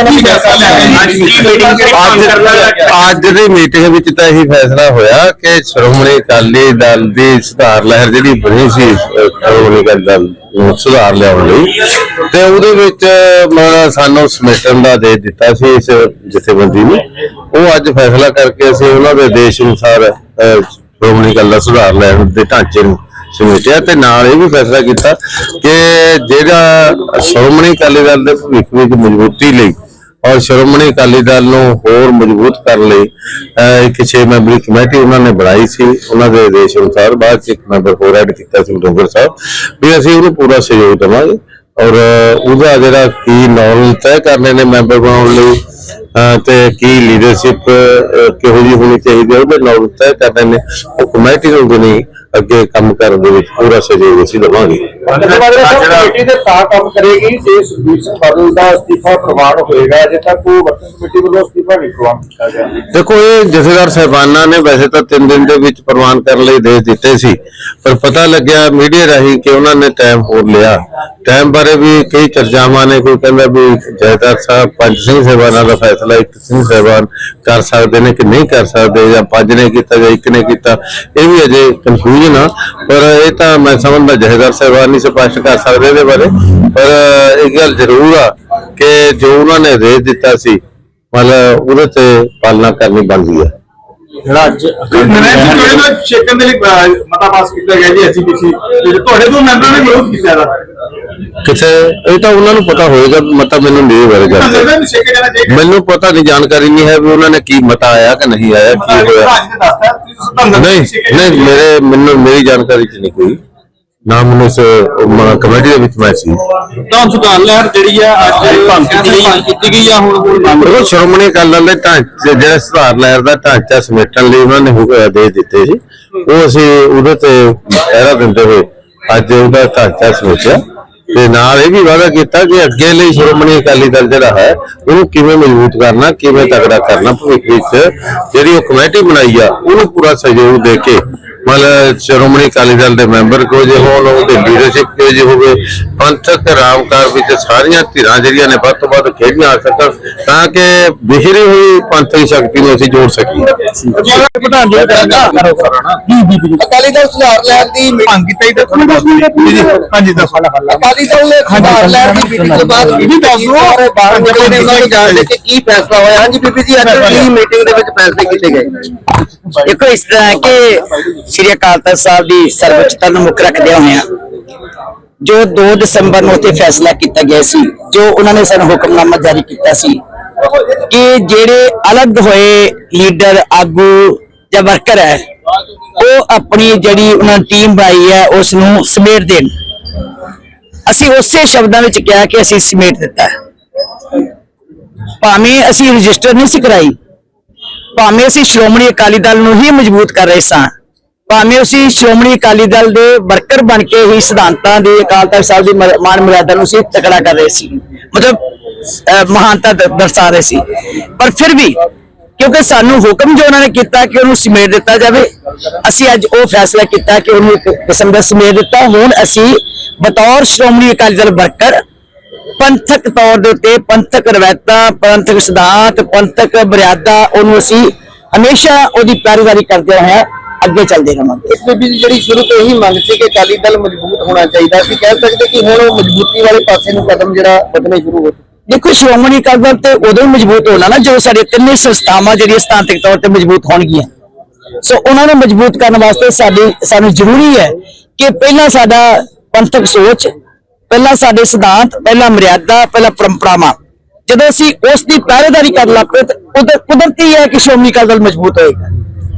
ਕੀ ਫੈਸਲਾ ਅੱਜ ਦੀ ਮੀਟਿੰਗ ਕਿਹੜੀ ਕੰਮ ਕਰਨਾ ਹੈ ਅੱਜ ਦੀ ਮੀਟਿੰਗ ਵਿੱਚ ਤਾਂ ਇਹੀ ਫੈਸਲਾ ਹੋਇਆ ਕਿ ਸ਼੍ਰੋਮਣੀ ਅਕਾਲੀ ਦਲ ਦੀ ਸੁਧਾਰ ਲਹਿਰ ਜਿਹੜੀ ਬਣੀ ਸੀ ਅਹ, ਸ਼੍ਰੋਮਣੀ ਅਕਾਲੀ ਦਲ ਨੂੰ ਸੁਧਾਰ ਲਿਆਉਣ ਲਈ ਤੇ ਉਹਦੇ ਵਿੱਚ ਮੈਂ ਸਾਨੂੰ ਸਮੇਟਣ ਦਾ ਦੇ ਦਿੱਤਾ ਸੀ ਇਸ ਜਥੇਬੰਦੀ ਨੂੰ। ਉਹ ਅੱਜ ਫੈਸਲਾ ਕਰਕੇ ਅਸੀਂ ਉਹਨਾਂ ਦੇ ਦੇਸ਼ ਅਨੁਸਾਰ ਅਹ, ਸ਼੍ਰੋਮਣੀ ਅਕਾਲੀ ਦਲ ਸੁਧਾਰ ਲਹਿਰ ਦੇ ਢਾਂਚੇ ਨੂੰ ਸਮੇਟਿਆ ਤੇ ਨਾਲ ਇਹ ਵੀ ਫੈਸਲਾ ਕੀਤਾ ਕਿ ਜਿਹੜਾ ਸ਼੍ਰੋਮਣੀ ਅਕਾਲੀ ਦਲ ਦੇ ਭਵਿੱਖ ਵਿੱਚ ਮਜ਼ਬੂਤੀ ਲਈ ਔਰ ਸ਼੍ਰੋਮਣੀ ਅਕਾਲੀ ਦਲ ਨੂੰ ਹੋਰ ਮਜ਼ਬੂਤ ਕਰਨ ਲਈ ਅਹ, ਇੱਕ 6 ਮੈਂਬਰੀ ਕਮੇਟੀ ਉਹਨਾਂ ਨੇ ਬਣਾਈ ਸੀ। ਉਹਨਾਂ ਦੇ ਆਦੇਸ਼ ਅਨੁਸਾਰ ਬਾਅਦ 'ਚ ਇੱਕ ਮੈਂਬਰ ਹੋਰ ਐਡ ਕੀਤਾ ਸੀ ਡੋਗਰ ਸਾਹਿਬ। ਵੀ ਅਸੀਂ ਉਹਨੂੰ ਪੂਰਾ ਸਹਿਯੋਗ ਦੇਵਾਂਗੇ। ਔਰ ਉਹਦਾ ਜਿਹੜਾ ਕੀ ਨੌਲੇਜ ਤੈਅ ਕਰਨੇ ਨੇ ਮੈਂਬਰ ਬਣਾਉਣ ਲਈ ਤੇ ਕੀ ਲੀਡਰਸ਼ਿਪ ਕਿਹੋ ਜਿਹੀ ਹੋਣੀ ਚਾਹੀਦੀ ਹੈ? ਉਹਦੇ ਨੌਲ ਤੈਅ ਕਰਨੇ ਨੇ ਉਹ ਕਮੇਟੀ ਨੂੰ ਦੇਣੀ ਅੱਗੇ ਕੰਮ ਕਰਨ ਦੇ ਵਿੱਚ ਪੂਰਾ ਸਹਿਯੋਗ ਅਸੀਂ ਦੇਵਾਂਗੇ ਕਮੇਟੀ ਦੇ ਤਾਂ ਕੰਮ ਕਰੇਗੀ ਜੇ ਸੁਖਬੀਰ ਸਿੰਘ ਬਾਦਲ ਦਾ ਅਸਤੀਫਾ ਪ੍ਰਵਾਨ ਹੋਏਗਾ ਅਜੇ ਤੱਕ ਉਹ ਵਰਕਿੰਗ ਕਮੇਟੀ ਵੱਲੋਂ ਅਸਤੀਫਾ ਨਹੀਂ ਪ੍ਰਵਾਨ ਕੀਤਾ ਗਿਆ। ਦੇਖੋ ਇਹ ਜਥੇਦਾਰ ਸਾਹਿਬਾਨਾਂ ਨੇ ਵੈਸੇ ਤਾਂ 3 ਦਿਨ ਦੇ ਵਿੱਚ ਪ੍ਰਵਾਨ ਕਰਨ ਲਈ ਦੇ ਦਿੱਤੇ ਸੀ ਪਰ ਪਤਾ ਲੱਗਿਆ ਮੀਡੀਆ ਰਾਹੀਂ ਕਿ ਉਹਨਾਂ ਨੇ ਟਾਈਮ ਹੋਰ ਲਿਆ। ਟਾਈਮ ਬਾਰੇ ਵੀ ਕਈ ਚਰਚਾਵਾਂ ਨੇ ਕੋਈ ਕਹਿੰਦਾ ਵੀ ਜਥੇਦਾਰ ਸਾਹਿਬ ਪੰਜ ਸਿੰਘ ਸਾਹਿਬਾਨਾਂ ਦਾ ਫੈਸਲਾ ਇੱਕ ਸਿੰਘ ਸਾਹਿਬਾਨ ਕਰ ਸਕਦੇ ਨੇ ਕਿ ਨਹੀਂ ਕਰ ਸਕਦੇ ਜਾਂ ਪੰਜ ਨੇ ਕੀਤਾ ਜਾਂ ਇੱਕ ਨੇ ਕੀਤਾ ਇਹ ਵੀ ਅਜੇ ਕਨਫਿਊਜ਼ਨ ਆ। ਪਰ ਇਹ ਤਾਂ ਮੈਂ ਸਮਝਦਾ ਜਥੇਦਾਰ ਸਾਹਿਬਾਨ ਨਹੀਂ ਸਪਸ਼ਟ ਕਰ ਸਕਦੇ ਇਹਦੇ ਬਾਰੇ। ਪਰ ਇੱਕ ਗੱਲ ਜ਼ਰੂਰ ਆ ਕਿ ਜੋ ਉਹਨਾਂ ਨੇ ਦੇ ਦਿੱਤਾ ਸੀ ਮਤਲਬ ਉਹਦੇ ਤੇ ਪਾਲਣਾ ਕਰਨੀ ਬਣਦੀ ਹੈ ਜਿਹੜਾ ਅੱਜ ਛੇਕਣ ਦੇ ਲਈ ਮਤਾ ਪਾਸ ਕੀਤਾ ਗਿਆ ਜੀ ਐਸਜੀਪੀਸੀ ਤੁਹਾਡੇ ਤੋਂ ਮੈਂਬਰਾਂ ਨੇ ਵਿਰੋਧ ਕੀਤਾ ਕਿਥੇ? ਇਹ ਤਾਂ ਉਹਨਾਂ ਨੂੰ ਪਤਾ ਹੋਏਗਾ ਮਤਾ ਮੈਨੂੰ ਨਹੀਂ ਬਾਰੇ ਲੱਗਦਾ ਜਾਣਕਾਰੀ। ਵੀ ਛੇਕੇ ਜਾਣਾ ਚਾਹੀਦਾ। ਮੈਨੂੰ ਪਤਾ ਨਹੀਂ ਜਾਣਕਾਰੀ ਨਹੀਂ ਹੈ ਵੀ ਉਹਨਾਂ ਨੇ ਕੀ ਮਤਾ ਆਇਆ ਕਿ ਨਹੀਂ ਆਇਆ ਕੀ ਹੋਇਆ। ਨਹੀਂ ਨਹੀਂ ਮੇਰੇ ਮੈਨੂੰ ਮੇਰੀ ਜਾਣਕਾਰੀ ਚ ਨਹੀਂ ਕੋਈ। ਨਾ ਮੈਨੂੰ ਇਸ ਕਮੇਟੀ ਦੇ ਵਿੱਚ ਮੈਂ ਸੀ। ਤਾਂ ਸੁਧਾਰ ਲਹਿਰ ਜਿਹੜੀ ਆ ਅੱਜ ਭੰਗ ਕੀਤੀ ਗਈ ਆ ਹੁਣ ਹੁਣ ਉਹ ਸ਼੍ਰੋਮਣੀ ਅਕਾਲੀ ਦਲ ਦੇ ਢਾਂਚੇ ਜਿਹੜਾ ਸੁਧਾਰ ਲਹਿਰ ਦਾ ਢਾਂਚਾ ਸਮੇਟਣ ਲਈ ਉਹਨਾਂ ਨੇ ਹੁਕਮ ਦੇ ਦਿੱਤੇ ਸੀ ਉਹ ਅਸੀਂ ਉਹਦੇ ਤੇ ਪਹਿਰਾ ਦਿੰਦੇ ਹੋਏ ਅੱਜ ਉਹਦਾ ਢਾਂਚਾ ਸਮੇਟਿਆ। ਤੇ ਨਾਲ ਇਹ ਵੀ ਵਾਅਦਾ ਕੀਤਾ ਕਿ ਅੱਗੇ ਲਈ ਸ਼੍ਰੋਮਣੀ ਅਕਾਲੀ ਦਲ ਜਿਹੜਾ ਹੈ ਉਹਨੂੰ ਕਿਵੇਂ ਮਜ਼ਬੂਤ ਕਰਨਾ, ਕਿਵੇਂ ਤਕੜਾ ਕਰਨਾ ਭਵਿੱਖ ਵਿੱਚ, ਜਿਹੜੀ ਉਹ ਕਮੇਟੀ ਬਣਾਈ ਆ, ਉਹਨੂੰ ਪੂਰਾ ਸਹਿਯੋਗ ਦੇ ਕੇ ਮਤਲਬ ਸ਼੍ਰੋਮਣੀ ਅਕਾਲੀ ਦਲ ਦੇ ਮੈਂਬਰ ਕੋ ਜੇ ਹੋਣ ਉਹਦੇ ਲੀਡਰਸ਼ਿਪ ਕੋ ਜੇ ਹੋਵੇ ਪੰਥਕ ਰਾਮਕਾਰ ਵਿੱਚ ਸਾਰੀਆਂ ਧਿਰਾਂ ਜਿਹੜੀਆਂ ਨੇ ਵੱਧ ਤੋਂ ਵੱਧ ਖੇਡੀਆਂ ਆ ਸਕਣ ਤਾਂ ਕਿ ਵਿਖਰੀ ਹੋਈ ਪੰਥਕ ਸ਼ਕਤੀ ਨੂੰ ਅਸੀਂ ਜੋੜ ਸਕੀਏ। ਪ੍ਰਧਾਨ ਜੀ ਅਕਾਲੀ ਦਲ ਸੁਧਾਰ ਲੈਣ ਦੀ ਭੰਗ ਕੀਤਾ ਹੀ ਦੱਸੋ ਹਾਂਜੀ ਦੱਸੋ। ਅਕਾਲੀ ਦਲ ਨੇ ਸੁਧਾਰ ਲੈਣ ਦੀ ਮੀਟਿੰਗ ਤੋਂ ਬਾਅਦ ਇਹ ਵੀ ਦੱਸ ਦਿਓ। ਸਾਰੇ ਬਾਹਰ ਨਿਕਲੇ ਨੇ ਉਹਨਾਂ ਨੂੰ ਜਾਣਦੇ ਕਿ ਕੀ ਫੈਸਲਾ ਹੋਇਆ? ਹਾਂਜੀ ਬੀਬੀ ਜੀ ਅੱਜ ਕੀ ਮੀਟਿੰਗ ਦੇ ਵਿੱਚ ਫੈਸਲੇ ਕੀਤੇ ਗਏ। ਦੇਖੋ ਇਸ ਤਰ੍ਹਾਂ ਹੈ ਕਿ ਸ੍ਰੀ ਅਕਾਲ ਤਖਤ ਸਾਹਿਬ ਦੀ ਸਰਵਉੱਚਤਾ ਨੂੰ ਮੁੱਖ ਰੱਖਦਿਆਂ ਹੋਇਆ ਜੋ 2 ਦਸੰਬਰ ਨੂੰ ਉੱਤੇ ਫੈਸਲਾ ਕੀਤਾ ਗਿਆ ਸੀ, ਜੋ ਉਹਨਾਂ ਨੇ ਸਾਨੂੰ ਹੁਕਮਨਾਮਾ ਜਾਰੀ ਕੀਤਾ ਸੀ ਕਿ ਜਿਹੜੇ ਅਲੱਗ ਹੋਏ ਲੀਡਰ, ਆਗੂ ਜਾਂ ਵਰਕਰ ਹੈ, ਉਹ ਆਪਣੀ ਜਿਹੜੀ ਉਹਨਾਂ ਟੀਮ ਬਣਾਈ ਹੈ ਉਸ ਨੂੰ ਸਮੇਟ ਦੇਣ। ਅਸੀਂ ਉਸੇ ਸ਼ਬਦਾਂ ਵਿੱਚ ਕਿਹਾ ਕਿ ਅਸੀਂ ਸਮੇਟ ਦਿੱਤਾ ਭਾਵੇਂ ਅਸੀਂ ਰਜਿਸਟਰ ਨਹੀਂ ਸੀ ਕਰਾਈ, ਭਾਵੇਂ ਅਸੀਂ ਸ਼੍ਰੋਮਣੀ ਅਕਾਲੀ ਦਲ ਨੂੰ ਹੀ ਮਜ਼ਬੂਤ ਕਰ ਰਹੇ ਸਾਂ ਭਾਵੇਂ ਅਸੀਂ ਸ਼੍ਰੋਮਣੀ ਅਕਾਲੀ ਦਲ ਦੇ ਵਰਕਰ ਬਣ ਕੇ ਹੀ ਸਿਧਾਂਤਾਂ ਦੀ ਅਕਾਲ ਤਖਤ ਸਾਹਿਬ ਦੀ ਮ- ਮਾਨ ਮਰਿਆਦਾ ਨੂੰ ਅਸੀਂ ਤਕੜਾ ਕਰ ਰਹੇ ਸੀ, ਮਤਲਬ ਮਹਾਨਤਾ ਦਰਸਾ ਰਹੇ ਸੀ। ਪਰ ਫਿਰ ਵੀ ਕਿਉਂਕਿ ਸਾਨੂੰ ਹੁਕਮ ਜੋ ਉਹਨਾਂ ਨੇ ਕੀਤਾ ਕਿ ਉਹਨੂੰ ਸਮੇਟ ਦਿੱਤਾ ਜਾਵੇ, ਅਸੀਂ ਅੱਜ ਉਹ ਫੈਸਲਾ ਕੀਤਾ ਕਿ ਉਹਨੂੰ ਇੱਕ ਕਿਸਮ ਦਾ ਸਮੇਟ ਦਿੱਤਾ। ਹੁਣ ਅਸੀਂ ਬਤੌਰ ਸ਼੍ਰੋਮਣੀ ਅਕਾਲੀ ਦਲ ਵਰਕਰ, ਪੰਥਕ ਤੌਰ ਦੇ ਉੱਤੇ ਪੰਥਕ ਰਵਾਇਤਾਂ, ਪੰਥਕ ਸਿਧਾਂਤ, ਪੰਥਕ ਮਰਿਆਦਾ, ਉਹਨੂੰ ਅਸੀਂ ਹਮੇਸ਼ਾ ਉਹਦੀ ਪੈਰਵਾਰੀ ਕਰਦੇ ਹੋਏ ਅੱਗੇ ਚੱਲਦੇ ਰਹਾਂਗੇ। ਇਸ ਬੀਬੀ ਜੀ ਜਿਹੜੀ ਸ਼ੁਰੂ ਤੋਂ ਹੀ ਮੰਗ ਸੀ ਕਿ ਅਕਾਲੀ ਦਲ ਮਜ਼ਬੂਤ ਹੋਣਾ ਚਾਹੀਦਾ ਸੀ ਕਹਿ ਸਕਦੇ ਕਿ ਹੁਣ ਉਹ ਮਜ਼ਬੂਤੀ ਵਾਲੇ ਪਾਸੇ ਨੂੰ ਕਦਮ ਜਿਹੜਾ ਵਧਣੇ ਸ਼ੁਰੂ ਹੋ ਦੇਖੋ ਸ਼੍ਰੋਮਣੀ ਅਕਾਲੀ ਦਲ ਤੇ ਉਦੋਂ ਹੀ ਮਜ਼ਬੂਤ ਹੋਣਾ ਨਾ ਜਦੋਂ ਸਾਡੇ ਤਿੰਨੇ ਸੰਸਥਾਵਾਂ ਜਿਹੜੀਆਂ ਸਥਾਨਕ ਤੌਰ ਤੇ ਮਜ਼ਬੂਤ ਹੋਣਗੀਆਂ। ਸੋ ਉਹਨਾਂ ਨੂੰ ਮਜ਼ਬੂਤ ਕਰਨ ਵਾਸਤੇ ਸਾਡੀ ਸਾਨੂੰ ਜ਼ਰੂਰੀ ਹੈ ਕਿ ਪਹਿਲਾਂ ਸਾਡਾ ਪੰਥਕ ਸੋਚ ਪਹਿਲਾਂ ਸਾਡੇ ਸਿਧਾਂਤ ਪਹਿਲਾਂ ਮਰਿਆਦਾ ਪਹਿਲਾਂ ਪਰੰਪਰਾਵਾਂ। ਜਦੋਂ ਅਸੀਂ ਉਸ ਦੀ ਪਹਿਰੇਦਾਰੀ ਕਰਨ ਲੱਗ ਪਏ ਤਾਂ ਕੁਦਰ- ਕੁਦਰਤੀ ਹੈ ਕਿ ਸ਼੍ਰੋਮਣੀ ਅਕਾਲੀ ਦਲ ਮਜ਼ਬੂਤ ਹੋਏਗਾ।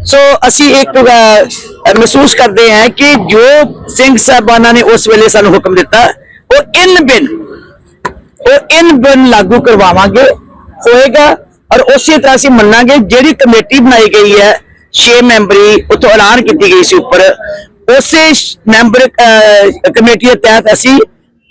ਸੋ ਅਸੀਂ ਇੱਕ ਮਹਿਸੂਸ ਕਰਦੇ ਹਾਂ ਕਿ ਜੋ ਸਿੰਘ ਸਾਹਿਬਾਨਾਂ ਨੇ ਉਸ ਵੇਲੇ ਸਾਨੂੰ ਹੁਕਮ ਦਿੱਤਾ ਉਹ ਇਨ ਬਿਨ ਉਹ ਇਨ ਬਿਨ ਲਾਗੂ ਕਰਵਾਵਾਂਗੇ ਹੋਏਗਾ ਔਰ ਉਸੇ ਤਰ੍ਹਾਂ ਅਸੀਂ ਮੰਨਾਂਗੇ ਜਿਹੜੀ ਕਮੇਟੀ ਬਣਾਈ ਗਈ ਹੈ 6 ਮੈਂਬਰੀ ਉਤੋਂ ਐਲਾਨ ਕੀਤੀ ਗਈ ਸੀ ਉੱਪਰ ਉਸੇ ਮੈਂਬਰ ਅਹ, ਕਮੇਟੀ ਦੇ ਤਹਿਤ ਅਸੀਂ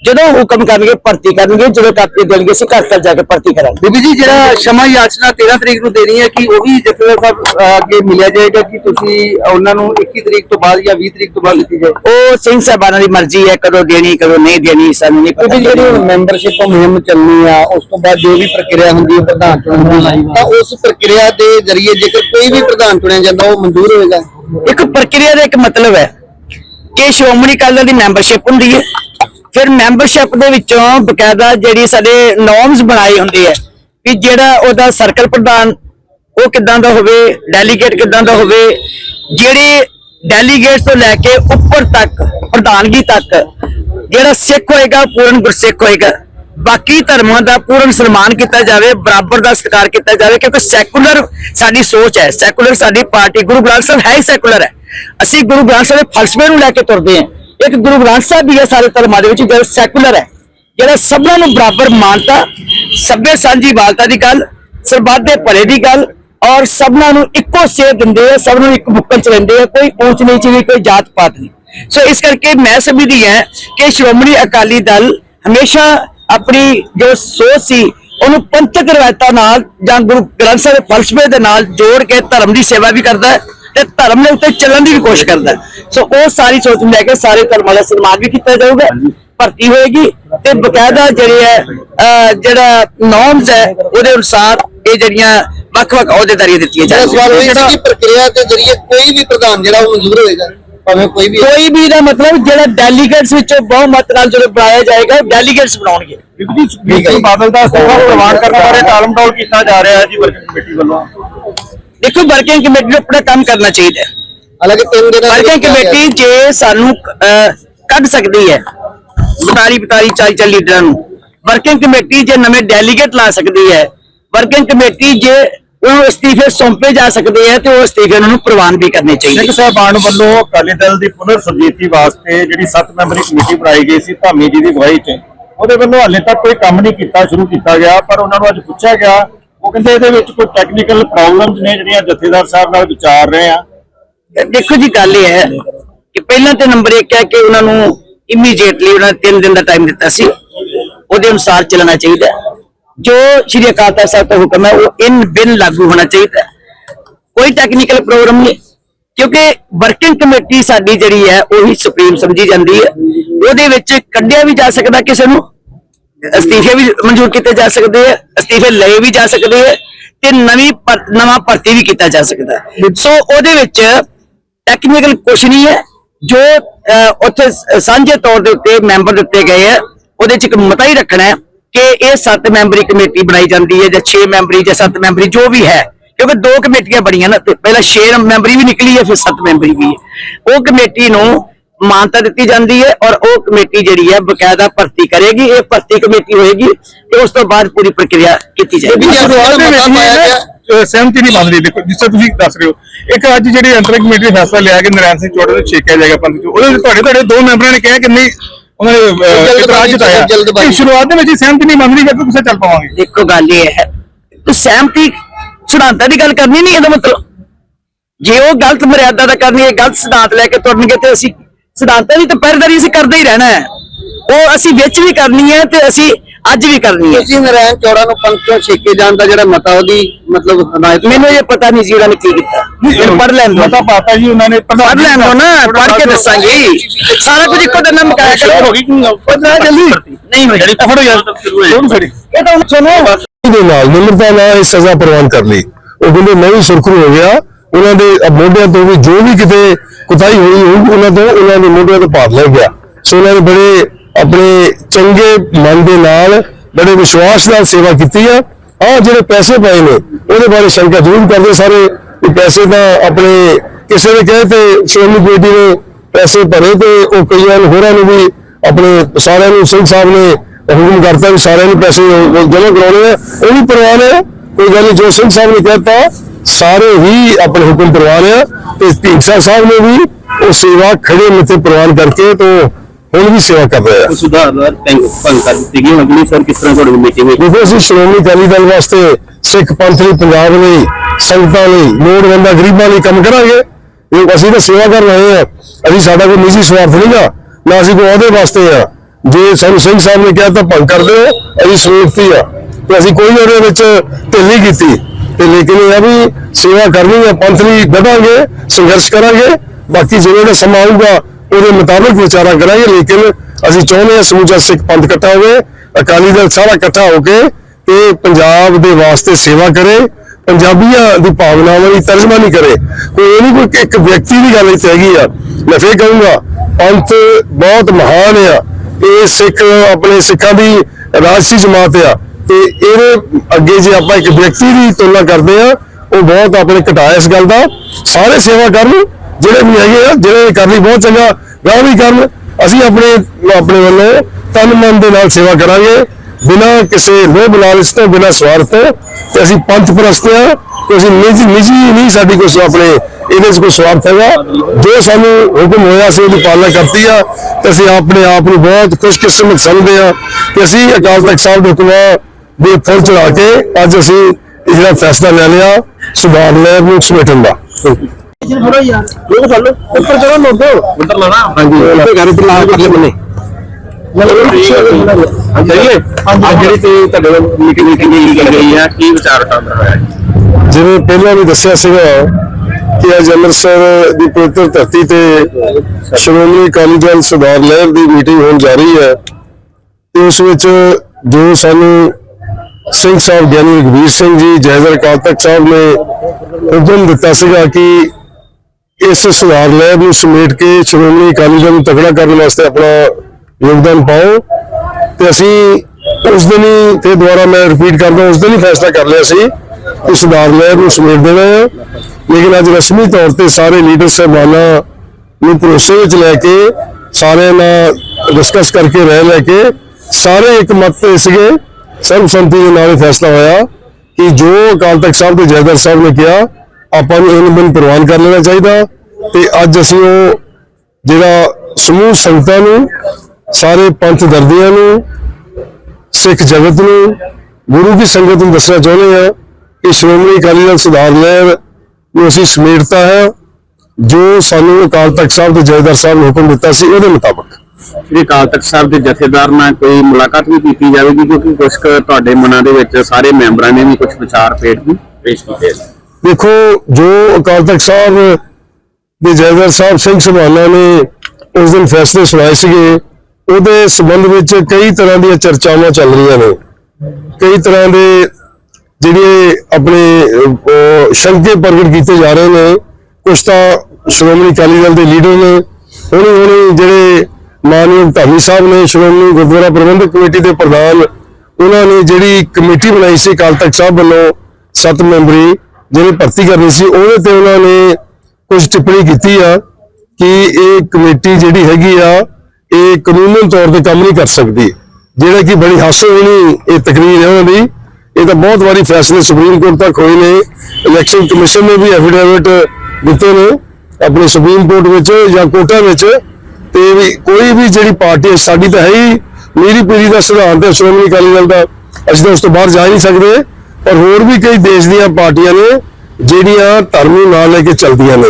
ਜਦੋਂ ਹੁਕਮ ਕਰਨਗੇ ਭਰਤੀ ਕਰਨਗੇ ਜਦੋਂ ਕਾਪੀ ਦੇਣਗੇ ਅਸੀਂ ਘਰ ਘਰ ਜਾ ਕੇ ਭਰਤੀ ਕਰਾਂਗੇ। ਬੀਬੀ ਜੀ ਜਿਹੜਾ ਸ਼ਮਾ ਯਾਚਨਾ 13 ਤਰੀਕ ਨੂੰ ਦੇਣੀ ਹੈ ਕਿ ਉਹ ਵੀ ਜਥੇਦਾਰ ਸਾਹਿਬ ਅੱਗੇ ਮਿਲਿਆ ਜਾਏਗਾ ਕਿ ਤੁਸੀਂ ਉਹਨਾਂ ਨੂੰ 21 ਤਰੀਕ ਤੋਂ ਬਾਅਦ ਜਾਂ 20 ਤਰੀਕ ਤੋਂ ਬਾਅਦ ਦਿੱਤੀ ਜਾਏ? ਉਹ ਸਿੰਘ ਸਾਹਿਬਾਨਾਂ ਦੀ ਮਰਜ਼ੀ ਹੈ ਕਦੋਂ ਦੇਣੀ ਕਦੋਂ ਨਹੀਂ ਦੇਣੀ ਸਾਨੂੰ ਨਹੀਂ ਪਤਾ। ਕਿਉਂਕਿ ਜਿਹੜੀ ਮੈਂਬਰਸ਼ਿਪ ਮੁਹਿੰਮ ਚੱਲਣੀ ਆ ਉਸ ਤੋਂ ਬਾਅਦ ਜੋ ਵੀ ਪ੍ਰਕਿਰਿਆ ਹੁੰਦੀ ਹੈ ਪ੍ਰਧਾਨ ਚੁਣਨ ਦੀ ਤਾਂ ਉਸ ਪ੍ਰਕਿਰਿਆ ਦੇ ਜ਼ਰੀਏ ਜੇਕਰ ਕੋਈ ਵੀ ਪ੍ਰਧਾਨ ਚੁਣਿਆ ਜਾਂਦਾ ਉਹ ਮਨਜ਼ੂਰ ਹੋਏਗਾ? ਇੱਕ ਪ੍ਰਕਿਰਿਆ ਦਾ ਇੱਕ ਮਤਲਬ ਹੈ ਕਿ ਸ਼੍ਰੋਮਣੀ ਅਕਾਲੀ ਦਲ ਦੀ ਮੈਂਬਰਸ਼ਿਪ ਹੁੰਦੀ ਹੈ। ਫਿਰ ਮੈਂਬਰਸ਼ਿਪ ਦੇ ਵਿੱਚੋਂ ਬਕਾਇਦਾ ਜਿਹੜੀ ਸਾਡੇ ਨੋਰਮਸ ਬਣਾਏ ਹੁੰਦੇ ਹੈ ਕਿ ਜਿਹੜਾ ਉਹਦਾ ਸਰਕਲ ਪ੍ਰਧਾਨ, ਉਹ ਕਿਦਾਂ ਦਾ ਹੋਵੇ ਡੈਲੀਗੇਟ ਕਿਦਾਂ ਦਾ ਹੋਵੇ, ਜਿਹੜੇ ਡੈਲੀਗੇਟ ਤੋਂ ਲੈ ਕੇ ਉੱਪਰ ਤੱਕ, ਪ੍ਰਧਾਨਗੀ ਤੱਕ, ਜਿਹੜਾ ਸਿੱਖ ਹੋਏਗਾ, ਪੂਰਨ ਗੁਰਸਿੱਖ ਹੋਏਗਾ, ਬਾਕੀ ਧਰਮਾਂ ਦਾ ਪੂਰਨ ਸਨਮਾਨ ਕੀਤਾ ਜਾਵੇ, ਬਰਾਬਰ ਦਾ ਸਤਿਕਾਰ ਕੀਤਾ ਜਾਵੇ, ਕਿਉਂਕਿ ਸੈਕੂਲਰ ਸਾਡੀ ਸੋਚ ਹੈ ਸੈਕੂਲਰ ਸਾਡੀ ਪਾਰਟੀ ਗੁਰੂ ਗ੍ਰੰਥ ਸਾਹਿਬ ਹੈ ਹੀ ਸੈਕੂਲਰ ਹੈ। ਅਸੀਂ ਗੁਰੂ ਗ੍ਰੰਥ ਸਾਹਿਬ ਦੇ ਫਲਸਫੇ ਨੂੰ ਲੈ ਕੇ ਤੁਰਦੇ ਹਾਂ। ਇੱਕ ਗੁਰੂ ਗ੍ਰੰਥ ਸਾਹਿਬ ਵੀ ਹੈ, ਸਾਰੇ ਧਰਮਾਂ ਦੇ ਵਿੱਚ, ਜਿਹੜਾ ਸੈਕੂਲਰ ਹੈ, ਜਿਹੜਾ ਸਭਨਾਂ ਨੂੰ ਬਰਾਬਰ ਮਾਨਤਾ, ਸਭੇ ਸਾਂਝੀ ਵਾਲਤਾ ਦੀ ਗੱਲ, ਸਰਬੱਤ ਦੇ ਭਲੇ ਦੀ ਗੱਲ, ਔਰ ਸਭਨਾਂ ਨੂੰ ਇੱਕੋ ਸੇਧ ਦਿੰਦੇ ਆ ਸਭ ਨੂੰ ਇੱਕ ਬੁੱਕਲ ਚ ਲੈਂਦੇ ਆ, ਕੋਈ ਊਚ ਨੀਚ ਨਹੀਂ, ਕੋਈ ਜਾਤ ਪਾਤ ਨਹੀਂ। ਸੋ ਇਸ ਕਰਕੇ ਮੈਂ ਸਮਝਦੀ ਹਾਂ ਕਿ ਸ਼੍ਰੋਮਣੀ ਅਕਾਲੀ ਦਲ ਹਮੇਸ਼ਾ ਆਪਣੀ ਜੋ ਸੋਚ ਸੀ, ਉਹਨੂੰ ਪੰਥਕ ਰਵਾਇਤਾਂ ਨਾਲ ਜਾਂ ਗੁਰੂ ਗ੍ਰੰਥ ਸਾਹਿਬ ਦੇ ਫਲਸਫੇ ਦੇ ਨਾਲ ਜੋੜ ਕੇ ਧਰਮ ਦੀ ਸੇਵਾ ਵੀ ਕਰਦਾ ਹੈ। ਤੇ ਧਰਮ ਦੇ ਉੱਤੇ ਚੱਲਣ ਦੀ ਵੀ ਕੋਸ਼ਿਸ਼ ਕਰਦਾ। ਸੋ ਉਹ ਸਾਰੀ ਸੋਚ ਨੂੰ ਲੈ ਕੇ ਸਾਰੇ ਧਰਮਾਂ ਦਾ ਸਨਮਾਨ ਵੀ ਕੀਤਾ ਜਾਊਗਾ ਭਰਤੀ ਹੋਏਗੀ ਤੇ ਬਕਾਇਦਾ ਜਿਹੜੇ ਹੈ ਜਿਹੜਾ ਨੋਰਮਸ ਹੈ ਉਹਦੇ ਅਨੁਸਾਰ ਇਹ ਜਿਹੜੀਆਂ ਵੱਖ-ਵੱਖ ਅਹੁਦੇਦਾਰੀਆਂ ਦਿੱਤੀਆਂ ਜਾਣਗੀਆਂ ਸਵਾਲ ਸੀ ਕਿ ਪ੍ਰਕਿਰਿਆ ਦੇ ਜ਼ਰੀਏ ਕੋਈ ਵੀ ਪ੍ਰਧਾਨ ਜਿਹੜਾ ਉਹ ਮਨਜ਼ੂਰ ਹੋਏਗਾ ਭਾਵੇਂ ਕੋਈ ਵੀ ਕੋਈ ਵੀ ਦਾ ਮਤਲਬ ਜਿਹੜਾ ਡੈਲੀਗੇਟਸ ਵਿੱਚੋਂ ਬਹੁਮਤ ਨਾਲ ਜਦੋਂ ਬਣਾਇਆ ਜਾਏਗਾ ਡੈਲੀਗੇਟਸ ਬਣਾਉਣਗੇ। ਜੀ ਬਾਦਲ ਦਾ ਪ੍ਰਵਾਨ ਕਰਨ ਬਾਰੇ ਟਾਲਮ ਟੋਲ ਕੀਤਾ ਜਾ ਰਿਹਾ ਹੈ ਜੀ ਵਰਕਿੰਗ ਕਮੇਟੀ ਵੱਲੋਂ। ਦੇਖੋ ਵਰਕਿੰਗ ਕਮੇਟੀ ਨੂੰ ਆਪਣਾ ਕੰਮ ਕਰਨਾ ਚਾਹੀਦਾ ਹੈ। ਹਾਲਾਂਕਿ ਤਿੰਨ ਦਿਨਾਂ ਦੇ ਵਰਕਿੰਗ। ਕਮੇਟੀ ਜੇ ਸਾਨੂੰ ਅਹ, ਕੱਢ ਸਕਦੀ ਹੈ ਬਤਾਰੀ ਬਤਾਰੀ ਚਾਲੀ ਚਾਲੀ ਲੀਡਰਾਂ ਨੂੰ ਵਰਕਿੰਗ ਕਮੇਟੀ ਜੇ ਨਵੇਂ ਡੈਲੀਗੇਟ ਲਾ ਸਕਦੀ ਹੈ ਵਰਕਿੰਗ ਕਮੇਟੀ ਜੇ ਉਹ ਅਸਤੀਫੇ ਸੌਂਪੇ ਜਾ ਸਕਦੇ ਆ ਤੇ ਉਹ ਅਸਤੀਫੇ ਉਹਨਾਂ ਨੂੰ ਪ੍ਰਵਾਨ ਵੀ ਕਰਨੇ ਚਾਹੀਦੇ ਸਿੰਘ ਸਾਹਿਬਾਨ ਵੱਲੋਂ ਅਕਾਲੀ ਦਲ ਦੀ ਪੁਨਰ ਸੁਰਜੀਤੀ ਵਾਸਤੇ ਜਿਹੜੀ 7 ਮੈਂਬਰੀ ਕਮੇਟੀ ਬਣਾਈ ਗਈ ਸੀ ਧਾਮੀ ਜੀ ਦੀ ਅਗਵਾਈ 'ਚ। ਉਹਦੇ ਵੱਲੋਂ ਹਾਲੇ ਤੱਕ ਕੋਈ ਕੰਮ ਨਹੀਂ ਕੀਤਾ ਸ਼ੁਰੂ ਕੀਤਾ ਗਿਆ ਪਰ ਉਹਨਾਂ ਨੂੰ ਅੱਜ ਪੁੱਛਿਆ ਗਿਆ ਉਹ ਕਹਿੰਦੇ ਇਹਦੇ ਵਿੱਚ ਕੋਈ ਟੈਕਨੀਕਲ ਪ੍ਰੋਬਲਮਸ ਨੇ ਜਿਹੜੀਆਂ ਜਥੇਦਾਰ ਸਾਹਿਬ ਨਾਲ ਵਿਚਾਰ ਰਹੇ ਆ। ਦੇਖੋ ਜੀ, ਗੱਲ ਇਹ ਹੈ ਕਿ ਪਹਿਲਾਂ ਤੇ ਨੰਬਰ 1 ਹੈ ਕਿ ਉਹਨਾਂ ਨੂੰ ਇਮੀਡੀਏਟਲੀ ਉਹਨਾਂ ਨੇ 3 ਦਿਨ ਦਾ ਟਾਈਮ ਦਿੱਤਾ ਸੀ। ਉਹਦੇ ਅਨੁਸਾਰ ਚੱਲਣਾ ਚਾਹੀਦਾ ਜੋ ਸ਼੍ਰੀ ਅਕਾਲ ਤਖਤ ਸਾਹਿਬ ਦਾ ਹੁਕਮ ਹੈ, ਉਹ ਇਨ ਬਿਨ ਲਾਗੂ ਹੋਣਾ ਚਾਹੀਦਾ ਕੋਈ ਟੈਕਨੀਕਲ ਪ੍ਰੋਗਰਾਮ ਨਹੀਂ, ਕਿਉਂਕਿ ਵਰਕਿੰਗ ਕਮੇਟੀ ਸਾਡੀ ਜਿਹੜੀ ਹੈ, ਉਹੀ ਸੁਪਰੀਮ ਸਮਝੀ ਜਾਂਦੀ ਹੈ। ਉਹਦੇ ਵਿੱਚ ਕੱਢਿਆ ਵੀ ਜਾ ਸਕਦਾ ਕਿਸੇ ਨੂੰ ਅਸਤੀਫੇ ਵੀ ਮਨਜ਼ੂਰ ਕੀਤੇ ਜਾ ਸਕਦੇ ਆ ਅਸਤੀਫੇ ਲਏ ਵੀ ਜਾ ਸਕਦੇ ਆ ਤੇ ਨਵੀਂ ਨਵਾਂ ਭਰਤੀ ਵੀ ਕੀਤਾ ਜਾ ਸਕਦਾ। ਸੋ ਉਹਦੇ ਵਿੱਚ ਟੈਕਨੀਕਲ ਕੁਛ ਨਹੀਂ ਹੈ ਜੋ ਉੱਥੇ ਸਾਂਝੇ ਤੌਰ ਦੇ ਉੱਤੇ ਮੈਂਬਰ ਦਿੱਤੇ ਗਏ ਆ ਉਹਦੇ ਚ ਇੱਕ ਮਤਾ ਹੀ ਰੱਖਣਾ ਹੈ ਕਿ ਇਹ 7 ਮੈਂਬਰੀ ਕਮੇਟੀ ਬਣਾਈ ਜਾਂਦੀ ਹੈ ਜਾਂ 6 ਮੈਂਬਰੀ ਜਾਂ 7 ਮੈਂਬਰੀ ਜੋ ਵੀ ਹੈ। ਕਿਉਂਕਿ ਦੋ ਕਮੇਟੀਆਂ ਬਣੀਆਂ ਨਾ ਪਹਿਲਾਂ 6 ਮੈਂਬਰੀ ਵੀ ਨਿਕਲੀ ਹੈ ਫਿਰ 7 ਮੈਂਬਰੀ ਵੀ ਹੈ। ਉਹ ਕਮੇਟੀ ਨੂੰ ਮਾਨਤਾ ਦਿੱਤੀ ਜਾਂਦੀ ਹੈ ਔਰ ਉਹ ਕਮੇਟੀ ਜਿਹੜੀ ਹੈ ਬਕਾਇਦਾ ਭਰਤੀ ਕਰੇਗੀ ਇਹ ਭਰਤੀ ਕਮੇਟੀ ਹੋਏਗੀ ਤੇ ਉਸ ਤੋਂ ਬਾਅਦ ਪੂਰੀ ਪ੍ਰਕਿਰਿਆ ਕੀਤੀ ਜਾਏਗੀ। ਸਹਿਮਤੀ ਨਹੀਂ ਰਹੀ ਦੇਖੋ ਜਿਸ ਤਰ੍ਹਾਂ ਤੁਸੀਂ ਦੱਸ ਰਹੇ ਹੋ। ਇੱਕ ਅੱਜ ਜਿਹੜੀ ਅੰਤਰ ਕਮੇਟੀ ਨੇ ਫੈਸਲਾ ਲਿਆ ਕਿ ਨਰੈਣ ਸਿੰਘ ਚੋੜਾ ਨੂੰ ਛੇਕਿਆ ਜਾਏਗਾ ਪੰਥ ਚੋਂ ਉਹਦੇ ਤੁਹਾਡੇ ਤੁਹਾਡੇ ਦੋ ਮੈਂਬਰਾਂ ਨੇ ਕਿਹਾ ਕਿ ਨਹੀਂ ਉਹਨਾਂ ਨੇ ਇਤਰਾਜ਼ ਜਤਾਇਆ। ਜਲਦਬਾਜ਼ੀ। ਕਿ ਸ਼ੁਰੂਆਤ ਦੇ ਵਿੱਚ ਹੀ ਸਹਿਮਤੀ ਨਹੀਂ ਰਹੀ ਕਿ ਕਿਸੇ ਚੱਲ ਪਾਵਾਂਗੇ। ਦੇਖੋ ਗੱਲ ਇਹ ਹੈ ਕਿ ਸਹਿਮਤੀ ਸਿਧਾਂਤਾਂ ਦੀ ਗੱਲ ਕਰਨੀ ਨਹੀਂ ਇਹਦਾ ਮਤਲਬ। ਜੇ ਉਹ ਗਲਤ ਮਰਿਆਦਾ ਦਾ ਕਰਨੀ ਹੈ ਗਲਤ ਸਿਧਾਂਤ ਲੈ ਕੇ ਤੁਰਨਗੇ ਤੇ ਅਸੀਂ ਸਿਧਾਂਤਾਂ ਦੀ ਤਾਂ ਪਹਿਰੇਦਾਰੀ ਅਸੀਂ ਕਰਦੇ ਹੀ ਰਹਿਣਾ ਹੈ। ਉਹ ਅਸੀਂ ਵਿੱਚ ਵੀ ਕਰਨੀ ਹੈ ਤੇ ਅਸੀਂ ਅੱਜ ਵੀ ਕਰਨੀ ਹੈ। ਤੁਸੀਂ ਨਰਾਇਣ ਚੌੜਾ ਨੂੰ ਪੰਥ ਚੋਂ ਛੇਕੇ ਜਾਣ ਦਾ ਜਿਹੜਾ ਮਤਾ ਉਹਦੀ ਮਤਲਬ ਮੈਨੂੰ ਇਹ ਪਤਾ ਨਹੀਂ ਜੀ ਉਹਨਾਂ ਨੇ ਕੀ ਕੀਤਾ। ਮੈਨੂੰ ਪੜ੍ਹ ਲੈਣ ਦਿਓ। ਮਤਾ ਪਾਤਾ ਜੀ ਉਹਨਾਂ ਨੇ। ਪੜ੍ਹ ਲੈਣ ਦਿਓ ਨਾ ਪੜ੍ਹ ਕੇ ਦੱਸਾਂਗੇ। ਸਾਰਾ ਕੁਝ ਇੱਕੋ ਦਿਨ ਮੁਕਾਇਆ ਕਰੋ। ਹੋ ਗਈ ਨਾ ਜਲਦੀ। ਨਹੀਂ ਹੋਈ ਜਿਹੜੀ ਫੜੋ ਯਾਰ। ਇਹ ਤਾਂ ਸੁਣੋ। ਦੇ ਨਾਲ ਨਿਮਰਤਾ ਨਾਲ ਇਹ ਸਜ਼ਾ ਪ੍ਰਵਾਨ ਕਰ ਲਈ। ਉਹ ਮੈਂ ਵੀ ਸੁਰਖਰੂ ਹੋ ਗਿਆ। ਉਹਨਾਂ ਦੇ ਮੋਢਿਆਂ ਤੋਂ ਵੀ ਜੋ ਵੀ ਕਿਤੇ ਕੁਤਾਈ ਹੋਈ ਹੋਊ, ਉਹਨਾਂ ਤੋਂ ਉਹਨਾਂ ਦੇ ਮੋਢਿਆਂ ਤੋਂ ਭਾਰ ਲੈ ਗਿਆ। ਸੋ ਉਹਨਾਂ ਨੇ ਬੜੇ ਆਪਣੇ ਚੰਗੇ ਮਨ ਦੇ ਨਾਲ ਬੜੇ ਵਿਸ਼ਵਾਸ ਨਾਲ ਸੇਵਾ ਕੀਤੀ ਆ। ਆ ਜਿਹੜੇ ਪੈਸੇ ਪਏ ਨੇ, ਉਹਦੇ ਬਾਰੇ ਸ਼ੰਕਾ ਜ਼ਰੂਰ ਕਰਦੇ ਸਾਰੇ ਵੀ ਪੈਸੇ ਤਾਂ ਆਪਣੇ ਕਿਸੇ ਨੇ ਕਹੇ ਤੇ ਸ਼੍ਰੋਮਣੀ ਕਮੇਟੀ ਨੇ ਪੈਸੇ ਭਰੇ ਤੇ ਉਹ ਕਈਆਂ ਨੂੰ, ਹੋਰਾਂ ਨੂੰ ਵੀ ਆਪਣੇ ਸਾਰਿਆਂ ਨੂੰ ਸਿੰਘ ਸਾਹਿਬ ਨੇ ਹੁਕਮ ਕਰਤਾ ਵੀ ਸਾਰਿਆਂ ਨੂੰ ਪੈਸੇ ਜਮ੍ਹਾਂ ਕਰਾਉਣੇ ਆ। ਉਹ ਵੀ ਪ੍ਰਵਾਨ ਹੈ ਕੋਈ ਗੱਲ ਜੋ ਸਿੰਘ ਸਾਹਿਬ ਨੇ ਕਹਿਤਾ ਸਾਰੇ ਹੀ ਆਪਣੇ ਹੁਕਮ ਪ੍ਰਵਾਨ ਆ ਤੇ ਢੀਂਡਸਾ ਸਾਹਿਬ ਨੇ ਵੀ ਉਹ ਸੇਵਾ ਖੜੇ ਮੱਥੇ ਪ੍ਰਵਾਨ ਕਰਕੇ ਤੋਂ ਹੁਣ ਵੀ ਸੇਵਾ ਕਰ ਰਹੇ ਆ। ਸੁਧਾਰ ਦਾ ਟੈਂਕ ਭੰਗ ਕਰ ਦਿੱਤੀ ਗਈ ਅਗਲੀ ਸਰ ਕਿਸ ਤਰ੍ਹਾਂ ਤੁਹਾਡੀ ਮੀਟਿੰਗ ਹੋਈ? ਦੇਖੋ ਅਸੀਂ ਸ਼੍ਰੋਮਣੀ ਅਕਾਲੀ ਦਲ ਵਾਸਤੇ ਸਿੱਖ ਪੰਥ ਲਈ ਪੰਜਾਬ ਲਈ ਸੰਗਤਾਂ ਲਈ ਲੋੜਵੰਦਾਂ ਗਰੀਬਾਂ ਲਈ ਕੰਮ ਕਰਾਂਗੇ। ਇਹ ਅਸੀਂ ਤਾਂ ਸੇਵਾ ਕਰ ਰਹੇ ਆ ਅਸੀਂ ਸਾਡਾ ਕੋਈ ਨਿੱਜੀ ਸਵਾਰਥ ਨਹੀਂਗਾ ਨਾ ਅਸੀਂ ਕੋਈ ਉਹਦੇ ਵਾਸਤੇ ਆ। ਜੇ ਸਾਨੂੰ ਸਿੰਘ ਸਾਹਿਬ ਨੇ ਕਿਹਾ ਤਾਂ ਭੰਗ ਕਰ ਦਿਓ ਅਸੀਂ ਸਮੂਰਤੀ ਆ। ਤੇ ਅਸੀਂ ਕੋਈ ਉਹਦੇ ਵਿੱਚ ਢਿੱਲ ਨਹੀਂ ਕੀਤੀ। ਤੇ ਲੇਕਿਨ ਇਹ ਆ ਵੀ ਸੇਵਾ ਕਰਨੀ ਹੈ ਪੰਥ ਲਈ ਵਧਾਂਗੇ, ਸੰਘਰਸ਼ ਕਰਾਂਗੇ, ਬਾਕੀ ਜਿਵੇਂ ਦਾ ਸਮਾਂ ਆਊਗਾ, ਉਹਦੇ ਮੁਤਾਬਕ ਵਿਚਾਰਾ ਕਰਾਂਗੇ, ਲੇਕਿਨ ਅਸੀਂ ਚਾਹੁੰਦੇ ਹਾਂ ਸਮੂਜਾ ਸਿੱਖ ਪੰਥ ਇਕੱਠਾ ਹੋਵੇ, ਅਕਾਲੀ ਦਲ ਸਾਰਾ ਇਕੱਠਾ ਹੋ ਕੇ ਇਹ ਪੰਜਾਬ ਦੇ ਵਾਸਤੇ ਸੇਵਾ ਕਰੇ, ਪੰਜਾਬੀਆਂ ਦੀ ਭਾਵਨਾਵਾਂ ਦੀ ਤਰਜਮਾਨੀ ਕਰੇ। ਕੋਈ ਇਹ ਨਹੀਂ ਕੋਈ ਇੱਕ ਵਿਅਕਤੀ ਦੀ ਗੱਲ ਇੱਥੇ ਹੈਗੀ ਆ। ਮੈਂ ਫੇਰ ਕਹੂੰਗਾ, ਪੰਥ ਬਹੁਤ ਮਹਾਨ ਆ। ਇਹ ਸਿੱਖ, ਆਪਣੇ ਸਿੱਖਾਂ ਦੀ ਰਾਜਸੀ ਜਮਾਤ ਆ। ਤੇ ਇਹਦੇ ਅੱਗੇ ਜੇ ਆਪਾਂ ਇੱਕ ਵਿਅਕਤੀ ਦੀ ਤੁਲਨਾ ਕਰਦੇ ਆ ਉਹ ਬਹੁਤ ਆਪਣੇ ਘਟਾਇਆ ਇਸ ਗੱਲ ਦਾ। ਸਾਰੇ ਸੇਵਾ ਕਰਨ, ਜਿਹੜੇ ਵੀ ਹੈਗੇ ਆ, ਜਿਹੜੇ ਕਰ ਲਈ ਬਹੁਤ ਚੰਗਾ ਗਾਹ ਵੀ ਕਰਨ। ਅਸੀਂ ਆਪਣੇ ਆਪਣੇ ਵੱਲੋਂ ਤਨ ਮਨ ਦੇ ਨਾਲ ਸੇਵਾ ਕਰਾਂਗੇ। ਬਿਨਾਂ ਕਿਸੇ ਲੋਭ ਲਾਲਚ ਤੋਂ, ਬਿਨਾਂ ਸਵਾਰਥ ਤੋਂ, ਤੇ ਅਸੀਂ ਪੰਥ ਪ੍ਰਸਤ ਆ ਤੇ ਅਸੀਂ ਨਿੱਜੀ ਨਿੱਜੀ ਨਹੀਂ ਸਾਡੀ ਕੋਈ ਆਪਣੇ ਇਹਦੇ 'ਚ ਕੋਈ ਸਵਾਰਥ ਹੈਗਾ। ਜੋ ਸਾਨੂੰ ਹੁਕਮ ਹੋਇਆ ਸੀ ਉਹਦੀ ਪਾਲਣਾ ਕਰਤੀ ਆ, ਤੇ ਅਸੀਂ ਆਪਣੇ ਆਪ ਨੂੰ ਬਹੁਤ ਖੁਸ਼ਕਿਸਮਤ ਸਮਝਦੇ ਆ ਕਿ ਅਸੀਂ ਅਕਾਲ ਤਖਤ ਸਾਹਿਬ ਦੇ ਹੁਕਮਾਂ ਦੇ ਫੁੱਲ ਚੜਾ ਕੇ ਅੱਜ ਅਸੀਂ ਇਹ ਜਿਹੜਾ ਫੈਸਲਾ ਲੈ ਲਿਆ ਸੁਭਾਨ ਲਹਿਰ ਨੂੰ ਸਮੇਟਣ ਦਾ। ਉੱਪਰ ਚਲੋ ਲੋਕੋ ਉੱਧਰ ਲਾਣਾ ਹਾਂਜੀ। ਉੱਪਰ ਘਰ ਉੱਪਰ ਲਾ ਪਰਲੇ ਬੰਨੇ। ਹਾਂਜੀ। ਅੱਜ ਜਿਹੜੀ ਤੇ ਤੁਹਾਡੇ ਵੱਲ ਮੀਟਿੰਗ ਮੀਟਿੰਗ ਕੀਤੀ ਗਈ ਹੈ ਕੀ ਵਿਚਾਰ ਵਟਾਂਦਰਾ ਹੋਇਆ? ਹੈ ਜਿਵੇਂ ਪਹਿਲਾਂ ਵੀ ਦੱਸਿਆ ਸੀਗਾ ਕਿ ਅੱਜ ਅੰਮ੍ਰਿਤਸਰ ਦੀ ਪਵਿੱਤਰ ਧਰਤੀ ਤੇ ਸ਼੍ਰੋਮਣੀ ਅਕਾਲੀ ਦਲ ਸਰਦਾਰ ਲਹਿਰ ਦੀ ਮੀਟਿੰਗ ਹੋਣ ਜਾ ਰਹੀ ਹੈ ਤੇ ਉਸ ਵਿੱਚ ਜੋ ਸਾਨੂੰ ਸਿੰਘ ਸਾਹਿਬ ਗਿਆਨੀ ਰਘਵੀਰ ਸਿੰਘ ਜੀ ਜੈਦਰ ਅਕਾਲ ਤਖਤ ਸਾਹਿਬ ਨੇ ਹੁਕਮ ਦਿੱਤਾ ਸੀਗਾ ਕਿ ਇਸ ਸੁਧਾਰ ਲਹਿਰ ਨੂੰ ਸਮੇਟ ਕੇ ਸ਼੍ਰੋਮਣੀ ਅਕਾਲੀ ਦਲ ਨੂੰ ਤਕੜਾ ਕਰਨ ਵਾਸਤੇ ਆਪਣਾ ਯੋਗਦਾਨ ਪਾਓ ਤੇ ਅਸੀਂ ਉਸ ਦਿਨ ਹੀ ਤੇ ਦੁਬਾਰਾ ਮੈਂ ਰਿਪੀਟ ਕਰਦਾ, ਉਸ ਦਿਨ ਹੀ ਫੈਸਲਾ ਕਰ ਲਿਆ ਸੀ ਕਿ ਸੁਧਾਰ ਲਹਿਰ ਨੂੰ ਸਮੇਟ ਦੇਣਾ ਹੈ ਲੇਕਿਨ ਅੱਜ ਰਸਮੀ ਤੌਰ ਤੇ ਸਾਰੇ ਲੀਡਰ ਸਾਹਿਬਾਨਾਂ ਨੂੰ ਭਰੋਸੇ ਵਿੱਚ ਲੈ ਕੇ, ਸਾਰਿਆਂ ਨਾਲ ਡਿਸਕਸ ਕਰਕੇ ਰਹਿ ਲੈ ਕੇ ਸਾਰੇ ਇੱਕ ਮਤ ਤੇ ਸੀਗੇ ਸਰਬਸੰਮਤੀ ਦੇ ਨਾਲ ਇਹ ਫੈਸਲਾ ਹੋਇਆ ਕਿ ਜੋ ਅਕਾਲ ਤਖਤ ਸਾਹਿਬ ਦੇ ਜੈਦਰ ਸਾਹਿਬ ਨੇ ਕਿਹਾ, ਆਪਾਂ ਨੂੰ ਇਹਨੂੰ ਬਿਨ ਪ੍ਰਵਾਨ ਕਰ ਲੈਣਾ ਚਾਹੀਦਾ ਤੇ ਅੱਜ ਅਸੀਂ ਉਹ ਜਿਹੜਾ ਸਮੂਹ ਸੰਗਤਾਂ ਨੂੰ, ਸਾਰੇ ਪੰਥ ਦਰਦੀਆਂ ਨੂੰ, ਸਿੱਖ ਜਗਤ ਨੂੰ, ਗੁਰੂ ਦੀ ਸੰਗਤ ਨੂੰ ਦੱਸਣਾ ਚਾਹੁੰਦੇ ਆ ਕਿ ਸ਼੍ਰੋਮਣੀ ਅਕਾਲੀ ਦਲ ਸੁਧਾਰ ਲਹਿਰ ਨੂੰ ਅਸੀਂ ਸਮੇਟਤਾ ਹੈ, ਜੋ ਸਾਨੂੰ ਅਕਾਲ ਤਖਤ ਸਾਹਿਬ ਦੇ ਜੈਦਰ ਸਾਹਿਬ ਨੇ ਹੁਕਮ ਦਿੱਤਾ ਸੀ, ਉਹਦੇ ਮੁਤਾਬਕ। ਸ੍ਰੀ ਅਕਾਲ ਤਖਤ ਸਾਹਿਬ ਦੇ ਜਥੇਦਾਰ ਨਾਲ ਕੋਈ ਮੁਲਾਕਾਤ ਵੀ ਕੀਤੀ ਜਾਵੇਗੀ, ਕਿਉਂਕਿ ਕੁਝ ਤੁਹਾਡੇ ਮਨਾਂ ਦੇ ਵਿੱਚ ਸਾਰੇ ਮੈਂਬਰਾਂ ਨੇ ਵੀ ਕੁਝ ਵਿਚਾਰ ਪੇਸ਼ ਵੀ ਪੇਸ਼ ਕੀਤੇ ਦੇਖੋ, ਜੋ ਅਕਾਲ ਤਖਤ ਸਾਹਿਬ ਦੇ ਜੈਦਰ ਸਾਹਿਬ ਸਿੰਘ ਸਭਾਨਾ ਨੇ ਉਸ ਦਿਨ ਫੈਸਲੇ ਸੁਣਾਏ ਸੀਗੇ, ਉਹਦੇ ਸੰਬੰਧ ਵਿੱਚ ਕਈ ਤਰ੍ਹਾਂ ਦੀਆਂ ਚਰਚਾਵਾਂ ਚੱਲ ਰਹੀਆਂ ਨੇ। ਕਈ ਤਰ੍ਹਾਂ ਦੇ ਜਿਹੜੇ ਆਪਣੇ ਸ਼ੰਕੇ ਪ੍ਰਗਟ ਕੀਤੇ ਜਾ ਰਹੇ ਨੇ ਕੁਝ ਤਾਂ ਸ਼੍ਰੋਮਣੀ ਅਕਾਲੀ ਦਲ ਦੇ ਲੀਡਰ ਨੇ ਹੁਣੇ ਹੁਣੇ ਜਿਹੜੇ ਮਾਨਯੋਗ ਧਾਮੀ ਸਾਹਿਬ ਨੇ ਸ਼੍ਰੋਮਣੀ ਗੁਰਦੁਆਰਾ ਪ੍ਰਬੰਧਕ ਕਮੇਟੀ ਦੇ ਪ੍ਰਧਾਨ, ਉਹਨਾਂ ਨੇ ਜਿਹੜੀ ਕਮੇਟੀ ਬਣਾਈ ਸੀ ਅਕਾਲ ਤਖਤ ਸਾਹਿਬ ਵੱਲੋਂ ਸੱਤ ਮੈਂਬਰੀ ਜਿਹੜੀ ਭਰਤੀ ਕਰਨੀ ਸੀ, ਉਹਦੇ ਤੇ ਉਹਨਾਂ ਨੇ ਕੁਝ ਟਿੱਪਣੀ ਕੀਤੀ ਆ ਕਿ ਇਹ ਕਮੇਟੀ ਜਿਹੜੀ ਹੈਗੀ ਆ, ਇਹ ਕਾਨੂੰਨਨ ਤੌਰ ਤੇ ਕੰਮ ਨਹੀਂ ਕਰ ਸਕਦੀ। ਜਿਹੜਾ ਕਿ ਬੜੀ ਹਾਸੋਹੀਣੀ ਇਹ ਤਕਰੀਰ ਹੈ ਉਹਨਾਂ ਦੀ। ਇਹ ਤਾਂ ਬਹੁਤ ਵਾਰੀ ਫੈਸਲੇ ਸੁਪਰੀਮ ਕੋਰਟ ਤੱਕ ਹੋਏ ਨੇ। ਇਲੈਕਸ਼ਨ ਕਮਿਸ਼ਨ ਨੇ ਵੀ ਐਫੀਡੇਵਿਟ ਦਿੱਤੇ ਨੇ। ਆਪਣੇ ਸੁਪਰੀਮ ਕੋਰਟ ਵਿੱਚ ਜਾਂ ਕੋਰਟਾਂ ਵਿੱਚ ਤੇ ਵੀ ਕੋਈ ਵੀ ਜਿਹੜੀ ਪਾਰਟੀ ਸਾਡੀ ਤਾਂ ਹੈ ਹੀ ਮੇਰੀ ਪੀੜ੍ਹੀ ਦਾ ਸਿਧਾਂਤ ਹੈ, ਸ਼੍ਰੋਮਣੀ ਅਕਾਲੀ ਦਲ ਦਾ। ਅਸੀਂ ਤਾਂ ਉਸ ਤੋਂ ਬਾਹਰ ਜਾ ਹੀ ਨਹੀਂ ਸਕਦੇ। ਪਰ ਹੋਰ ਵੀ ਕਈ ਦੇਸ਼ ਦੀਆਂ ਪਾਰਟੀਆਂ ਨੇ, ਜਿਹੜੀਆਂ ਧਰਮ ਨੂੰ ਨਾਲ ਲੈ ਕੇ ਚੱਲਦੀਆਂ ਨੇ।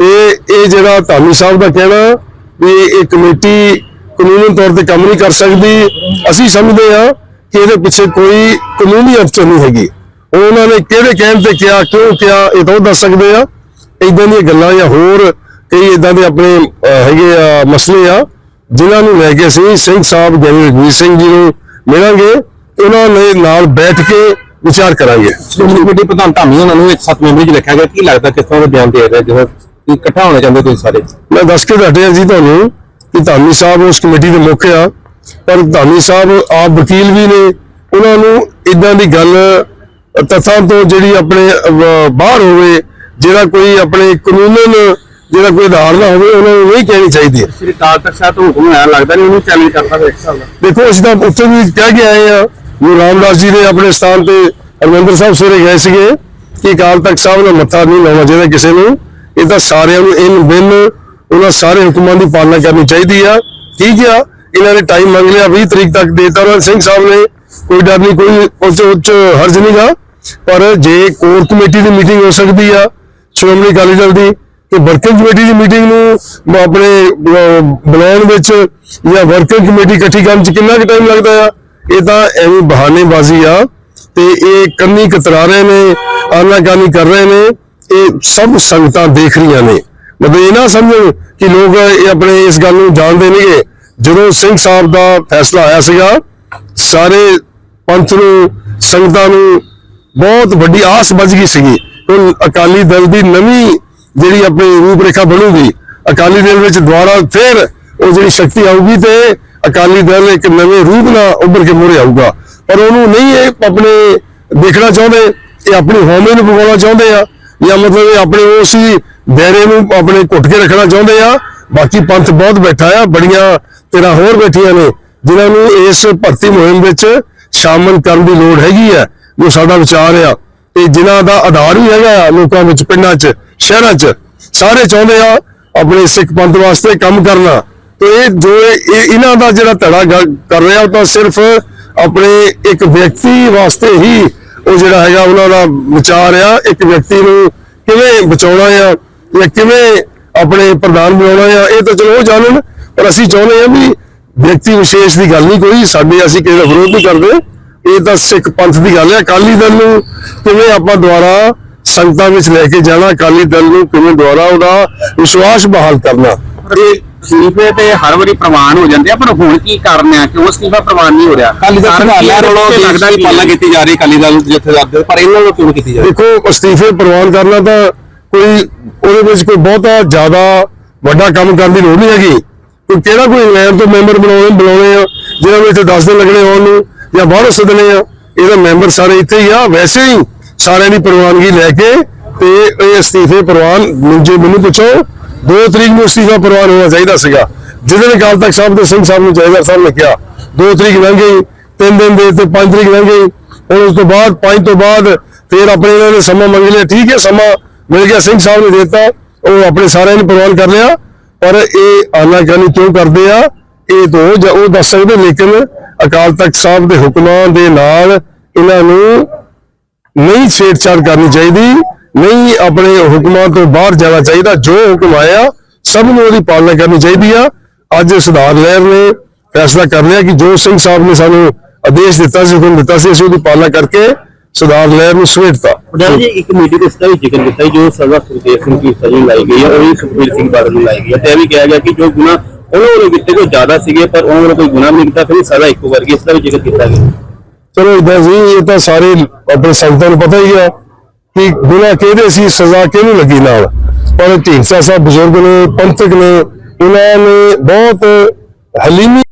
ਇਹ ਇਹ ਜਿਹੜਾ ਧਾਮੀ ਸਾਹਿਬ ਦਾ ਕਹਿਣਾ ਵੀ ਇਹ ਕਮੇਟੀ ਕਾਨੂੰਨੀ ਤੌਰ ਤੇ ਕੰਮ ਨਹੀਂ ਕਰ ਸਕਦੀ, ਅਸੀਂ ਸਮਝਦੇ ਹਾਂ ਕਿ ਇਹਦੇ ਪਿੱਛੇ ਕੋਈ ਕਾਨੂੰਨੀ ਅਫਸਰ ਨਹੀਂ ਹੈਗੀ। ਉਹਨਾਂ ਨੇ ਕਿਹੜੇ ਕਹਿਣ ਤੇ ਕਿਹਾ, ਕਿਉਂ ਕਿਹਾ, ਇਹ ਤਾਂ ਉਹ ਦੱਸ ਸਕਦੇ ਆ। ਇਦਾਂ ਦੀਆਂ ਗੱਲਾਂ ਜਾਂ ਹੋਰ ਕਈ ਇਦਾਂ ਦੇ ਆਪਣੇ ਹੈਗੇ ਆ ਮਸਲੇ ਆ ਜਿਨ੍ਹਾਂ ਨੂੰ ਲੈ ਕੇ ਅਸੀਂ ਸਿੰਘ ਸਾਹਿਬ ਗਿਆਨੀ ਰਘਵੀਰ ਸਿੰਘ ਜੀ ਨੂੰ ਮਿਲਾਂਗੇ ਉਹਨਾਂ ਨੇ ਨਾਲ ਬੈਠ ਕੇ ਵਿਚਾਰ ਕਰਾਂਗੇ। ਸ਼੍ਰੋਮਣੀ ਕਮੇਟੀ ਪ੍ਰਧਾਨ ਧਾਮੀ ਉਹਨਾਂ ਨੂੰ ਇੱਕ ਸੱਤ ਮੈਂਬਰੀ ਚ ਲਿਖਿਆ ਗਿਆ। ਕੀ ਲੱਗਦਾ ਕਿਸ ਤਰ੍ਹਾਂ ਦਾ ਬਿਆਨ ਦੇ ਰਿਹਾ ਕਿ ਇਕੱਠਾ ਹੋਣਾ ਚਾਹੁੰਦੇ ਤੁਸੀਂ ਸਾਰੇ? ਮੈਂ ਦੱਸ ਕੇ ਹਟਿਆ ਜੀ ਤੁਹਾਨੂੰ ਕਿ ਧਾਮੀ ਸਾਹਿਬ ਉਸ ਕਮੇਟੀ ਦੇ ਮੁੱਖ ਆ ਪਰ ਧਾਮੀ ਸਾਹਿਬ ਆਪ ਵਕੀਲ ਵੀ ਨੇ। ਉਹਨਾਂ ਨੂੰ ਇਦਾਂ ਦੀ ਗੱਲ ਤਥਾਂ ਤੋਂ ਜਿਹੜੀ ਆਪਣੇ ਬਾਹਰ ਹੋਵੇ ਜਿਹੜਾ ਕੋਈ ਆਪਣੇ ਕਾਨੂੰਨਨ ਜਿਹੜਾ ਕੋਈ ਆਧਾਰ ਨਾ ਹੋਵੇ ਉਹਨਾਂ ਨੂੰ ਨਹੀਂ ਕਹਿਣੀ ਚਾਹੀਦੀ ਹੈ। ਸ੍ਰੀ ਅਕਾਲ ਤਖਤ ਸਾਹਿਬ ਤੋਂ ਹੁਕਮ ਆਇਆ ਲੱਗਦਾ ਨਹੀਂ ਉਹਨੂੰ ਚੈਲੰਜ ਕਰਦਾ ਫਿਰ ਇੱਕ ਦੇਖੋ ਅਸੀਂ ਤਾਂ ਉੱਥੇ ਵੀ ਕਹਿ ਕੇ ਆਏ ਆ ਗੁਰੂ ਰਾਮਦਾਸ ਜੀ ਨੇ ਆਪਣੇ ਸਥਾਨ ਤੇ ਹਰਮੰਦਰ ਸਾਹਿਬ ਸਵੇਰੇ ਗਏ ਸੀਗੇ ਕਿ ਅਕਾਲ ਤਖਤ ਸਾਹਿਬ ਦਾ ਮੱਥਾ ਨਹੀਂ ਲਾਉਣਾ ਚਾਹੀਦਾ ਕਿਸੇ ਨੂੰ। ਇਹ ਤਾਂ ਸਾਰਿਆਂ ਨੂੰ ਇਨ ਬਿਨ ਉਹਨਾਂ ਸਾਰੇ ਹੁਕਮਾਂ ਦੀ ਪਾਲਣਾ ਕਰਨੀ ਚਾਹੀਦੀ ਆ। ਠੀਕ ਆ ਇਹਨਾਂ ਨੇ ਟਾਈਮ ਮੰਗ ਲਿਆ 20 ਤਰੀਕ ਤੱਕ ਦੇਤਾ ਉਹਨਾਂ ਸਿੰਘ ਸਾਹਿਬ ਨੇ। ਕੋਈ ਡਰ ਨਹੀਂ ਕੋਈ ਉਸ ਉੱਚ ਹਰਜ ਨਹੀਂਗਾ ਪਰ ਜੇ ਕੋਰ ਕਮੇਟੀ ਦੀ ਮੀਟਿੰਗ ਹੋ ਸਕਦੀ ਆ ਸ਼੍ਰੋਮਣੀ ਅਕਾਲੀ ਦਲ ਦੀ ਕਿ ਵਰਕਿੰਗ ਕਮੇਟੀ ਦੀ ਮੀਟਿੰਗ ਨੂੰ ਆਪਣੇ ਅਹ, ਬੁਲਾਉਣ ਵਿੱਚ ਜਾਂ ਵਰਕਿੰਗ ਕਮੇਟੀ ਇਕੱਠੀ ਕਰਨ ਚ ਕਿੰਨਾ ਕੁ ਟਾਈਮ ਲੱਗਦਾ ਆ? ਇਹ ਤਾਂ ਐਵੇਂ ਬਹਾਨੇਬਾਜ਼ੀ ਆ। ਤੇ ਇਹ ਕੰਨੀ ਕਤਰਾ ਰਹੇ ਨੇ ਆਨਾਕਾਨੀ ਕਰ ਰਹੇ ਨੇ ਇਹ ਸਭ ਸੰਗਤਾਂ ਦੇਖ ਰਹੀਆਂ ਨੇ। ਮਤਲਬ ਇਹ ਨਾ ਸਮਝੋ ਕਿ ਲੋਕ ਇਹ ਆਪਣੇ ਇਸ ਗੱਲ ਨੂੰ ਜਾਣਦੇ ਨਹੀਂਗੇ ਜਦੋਂ ਸਿੰਘ ਸਾਹਿਬ ਦਾ ਫੈਸਲਾ ਆਇਆ ਸੀਗਾ ਸਾਰੇ ਪੰਥ ਨੂੰ ਸੰਗਤਾਂ ਨੂੰ ਬਹੁਤ ਵੱਡੀ ਆਸ ਵੱਜ ਗਈ ਸੀਗੀ। ਹੁਣ ਅਕਾਲੀ ਦਲ ਦੀ ਨਵੀਂ ਜਿਹੜੀ ਆਪਣੀ ਰੂਪ ਰੇਖਾ ਬਣੂਗੀ, ਅਕਾਲੀ ਦਲ ਵਿੱਚ ਦੁਬਾਰਾ ਫਿਰ ਉਹ ਜਿਹੜੀ ਸ਼ਕਤੀ ਆਊਗੀ ਤੇ ਅਕਾਲੀ ਦਲ ਇੱਕ ਨਵੇਂ ਰੂਪ ਨਾਲ ਉੱਭਰ ਕੇ ਮੂਹਰੇ ਆਊਗਾ। ਪਰ ਉਹਨੂੰ ਨਹੀਂ ਇਹ ਆਪਣੇ ਦੇਖਣਾ ਚਾਹੁੰਦੇ, ਇਹ ਆਪਣੀ ਹਉਮੈ ਨੂੰ ਪਵਾਉਣਾ ਚਾਹੁੰਦੇ ਆ। ਜਾਂ ਮਤਲਬ ਇਹ ਆਪਣੇ ਉਸ ਹੀ ਦਾਇਰੇ ਨੂੰ ਆਪਣੇ ਘੁੱਟ ਕੇ ਰੱਖਣਾ ਚਾਹੁੰਦੇ ਆ। ਬਾਕੀ ਪੰਥ ਬਹੁਤ ਬੈਠਾ ਆ, ਬੜੀਆਂ ਤੇਰਾ ਹੋਰ ਬੈਠੀਆਂ ਨੇ, ਜਿਨ੍ਹਾਂ ਨੂੰ ਇਸ ਭਰਤੀ ਮੁਹਿੰਮ ਵਿੱਚ ਸ਼ਾਮਲ ਕਰਨ ਦੀ ਲੋੜ ਹੈਗੀ ਆ। ਜੋ ਸਾਡਾ ਵਿਚਾਰ ਆ, ਤੇ ਜਿਨ੍ਹਾਂ ਦਾ ਆਧਾਰ ਵੀ ਹੈਗਾ ਆ ਲੋਕਾਂ ਵਿੱਚ ਪਿੰਡਾਂ 'ਚ ਸ਼ਹਿਰਾਂ 'ਚ। ਸਾਰੇ ਚਾਹੁੰਦੇ ਆ ਆਪਣੇ ਸਿੱਖ ਪੰਥ ਵਾਸਤੇ ਕੰਮ ਕਰਨਾ। ਤੇ ਇਹ ਜੋ ਇਹਨਾਂ ਦਾ ਜਿਹੜਾ ਧੜਾ ਕਰ ਰਿਹਾ ਉਹ ਤਾਂ ਸਿਰਫ ਆਪਣੇ ਇੱਕ ਵਿਅਕਤੀ ਵਾਸਤੇ ਹੀ ਉਹ ਜਿਹੜਾ ਹੈਗਾ ਉਹਨਾਂ ਦਾ ਵਿਚਾਰ ਆ। ਇੱਕ ਵਿਅਕਤੀ ਨੂੰ ਕਿਵੇਂ ਬਚਾਉਣਾ ਆ ਜਾਂ ਕਿਵੇਂ ਆਪਣੇ ਪ੍ਰਧਾਨ ਬਣਾਉਣਾ ਆ, ਇਹ ਤਾਂ ਚਲੋ ਉਹ ਜਾਣਨ। ਪਰ ਅਸੀਂ ਚਾਹੁੰਦੇ ਆ ਵੀ ਵਿਅਕਤੀ ਵਿਸ਼ੇਸ਼ ਦੀ ਗੱਲ ਨਹੀਂ ਕੋਈ, ਸਾਡੇ ਅਸੀਂ ਕਿਸੇ ਦਾ ਵਿਰੋਧ ਨਹੀਂ ਕਰਦੇ। ਇਹ ਤਾਂ ਸਿੱਖ ਪੰਥ ਦੀ ਗੱਲ ਹੈ ਅਕਾਲੀ ਦਲ ਨੂੰ ਕਿਵੇਂ ਆਪਾਂ ਦੁਆਰਾ ਸੰਗਤਾਂ ਵਿੱਚ ਲੈ ਕੇ ਜਾਣਾ ਅਕਾਲੀ ਦਲ ਨੂੰ ਕਿਵੇਂ ਦੁਆਰਾ ਉਹਦਾ ਵਿਸ਼ਵਾਸ ਬਹਾਲ ਕਰਨਾ? ਇਹ ਅਸਤੀਫੇ ਤੇ ਹਰ ਵਾਰੀ ਪ੍ਰਵਾਨ ਹੋ ਜਾਂਦੇ ਆ ਪਰ ਹੁਣ ਕੀ ਕਾਰਨ ਹੈ ਕਿ ਉਹ ਅਸਤੀਫਾ ਪ੍ਰਵਾਨ ਨਹੀਂ ਹੋ ਰਿਹਾ? ਅਕਾਲੀ ਦਲ ਰੋਲੋ ਰੋਲੋ ਲੱਗਦਾ ਕਿ ਪਾਲਣਾ ਕੀਤੀ ਜਾ ਰਹੀ ਅਕਾਲੀ ਦਲ ਜਥੇਦਾਰ ਦੇ ਪਰ ਇਹਨਾਂ ਨੂੰ ਕਿਉਂ ਕੀਤੀ ਜਾ ਰਹੀ? ਦੇਖੋ ਅਸਤੀਫੇ ਪ੍ਰਵਾਨ ਕਰਨਾ ਤਾਂ ਕੋਈ ਉਹਦੇ ਵਿੱਚ ਕੋਈ ਬਹੁਤਾ ਜ਼ਿਆਦਾ ਵੱਡਾ ਕੰਮ ਕਰਨ ਦੀ ਲੋੜ ਨਹੀਂ ਹੈਗੀ। ਕੋਈ ਕਿਹੜਾ ਕੋਈ ਇੰਗਲੈਂਡ ਤੋਂ ਮੈਂਬਰ ਬਣਾਉਣੇ ਬੁਲਾਉਣੇ ਆ ਜਿਹਨਾਂ ਨੂੰ ਇੱਥੇ 10 ਦਿਨ ਲੱਗਣੇ ਆਉਣ ਨੂੰ ਜਾਂ ਬਾਹਰੋਂ ਸੱਦਣੇ ਆ ਇਹਦਾ ਮੈਂਬਰ ਸਾਰੇ ਇੱਥੇ ਹੀ ਆ ਵੈਸੇ ਹੀ ਸਾਰਿਆਂ ਦੀ ਪ੍ਰਵਾਨਗੀ ਲੈ ਕੇ ਤੇ ਇਹ ਅਸਤੀਫੇ ਪ੍ਰਵਾਨ ਜੇ ਮੈਨੂੰ ਪੁੱਛੋ 2 ਤਰੀਕ ਨੂੰ ਅਸਤੀਫਾ ਪ੍ਰਵਾਨ ਹੋਣਾ ਚਾਹੀਦਾ ਸੀਗਾ। ਜਿਹਦੇ ਨੇ ਅਕਾਲ ਤਖਤ ਸਾਹਿਬ ਦੇ ਸਿੰਘ ਸਾਹਿਬ ਨੂੰ ਜੈਦਰ ਸਾਹਿਬ ਨੇ ਕਿਹਾ 2 ਤਰੀਕ ਲੰਘ ਗਈ 3 ਦਿਨ ਦੇ ਤੇ 5 ਤਰੀਕ ਲੰਘ ਗਈ, ਹੁਣ ਉਸ ਤੋਂ ਬਾਅਦ 5 ਤੋਂ ਬਾਅਦ ਫਿਰ ਆਪਣੇ ਇਹਨਾਂ ਨੇ ਸਮਾਂ ਮੰਗ ਲਿਆ। ਠੀਕ ਹੈ, ਸਮਾਂ ਮਿਲ ਗਿਆ, ਸਿੰਘ ਸਾਹਿਬ ਨੇ ਦਿੱਤਾ, ਉਹ ਆਪਣੇ ਸਾਰਿਆਂ ਨੇ ਪ੍ਰਵਾਨ ਕਰ ਲਿਆ, ਪਰ ਇਹ ਆਨਾਕਾਨੀ ਕਿਉਂ ਕਰਦੇ ਆ? ਇਹ ਤੋਂ ਜਾਂ ਉਹ ਦੱਸ ਸਕਦੇ ਲੇਕਿਨ ਅਕਾਲ ਤਖਤ ਸਾਹਿਬ ਦੇ ਹੁਕਮਾਂ ਦੇ ਨਾਲ ਇਹਨਾਂ ਨੂੰ ਨਹੀਂ ਛੇੜਛਾੜ ਕਰਨੀ ਚਾਹੀਦੀ, ਨਹੀਂ ਆਪਣੇ ਹੁਕਮਾਂ ਤੋਂ ਬਾਹਰ ਜਾਣਾ ਚਾਹੀਦਾ, ਜੋ ਹੁਕਮ ਆਇਆ, ਸਭ ਨੂੰ ਉਹਦੀ ਪਾਲਣਾ ਕਰਨੀ ਚਾਹੀਦੀ ਆ। ਅੱਜ ਸੁਧਾਰ ਲਹਿਰ ਨੇ ਫੈਸਲਾ ਕਰ ਲਿਆ ਕਿ ਜੋ ਸਿੰਘ ਸਾਹਿਬ ਨੇ ਸਾਨੂੰ ਆਦੇਸ਼ ਦਿੱਤਾ ਸੀ, ਹੁਕਮ ਦਿੱਤਾ ਸੀ, ਅਸੀਂ ਉਹਦੀ ਪਾਲਣਾ ਕਰਕੇ ਸੁਧਾਰ ਲਹਿਰ ਨੂੰ ਸਮੇਟਤਾ ਜੀ, ਇੱਕ ਮੀਟਿੰਗ ਇਸ ਦਾ ਵੀ ਜ਼ਿਕਰ ਕੀਤਾ ਜੋ ਸਜ਼ਾ ਸੁਖਦੇਵ ਸਿੰਘ ਦੀ ਸਜ਼ਾ ਲਾਈ ਗਈ ਹੈ, ਉਹ ਵੀ ਸੁਖਬੀਰ ਸਿੰਘ ਬਾਦਲ ਨੂੰ ਲਾਈ ਗਈ ਹੈ। ਤੇ ਇਹ ਵੀ ਕਿਹਾ ਗਿਆ ਕਿ ਜੋ ਗੁਨਾ ਉਹਨਾਂ ਵੱਲੋਂ ਕੀਤੇ ਕੋਈ ਜ਼ਿਆਦਾ ਸੀਗੇ, ਪਰ ਉਹਨਾਂ ਵੱਲੋਂ ਕੋਈ ਗੁਨਾਹ ਨਹੀਂ ਕੀਤਾ, ਫਿਰ ਸਜ਼ਾ ਇੱਕੋ ਵਰਗੀ ਇਸ ਦਾ ਵੀ ਜ਼ਿਕਰ ਕੀਤਾ ਗਿਆ। ਚਲੋ ਇਦਾਂ ਜੀ ਇਹ ਤਾਂ ਸਾਰੇ ਆਪਣੇ ਸੰਗਤਾਂ ਨੂੰ ਪਤਾ ਹੀ ਆ ਕਿ ਗੁਨਾਹ ਕਿਹਦੇ ਸੀ, ਸਜ਼ਾ ਕਿਹਨੂੰ ਲੱਗੀ ਨਾਲ। ਪਰ ਢੀਂਡਸਾ ਸਾਹਿਬ ਬਜ਼ੁਰਗ ਨੇ, ਪੰਥਕ ਨੇ, ਉਹਨਾਂ ਨੇ ਬਹੁਤ ਹਲੀਮੀ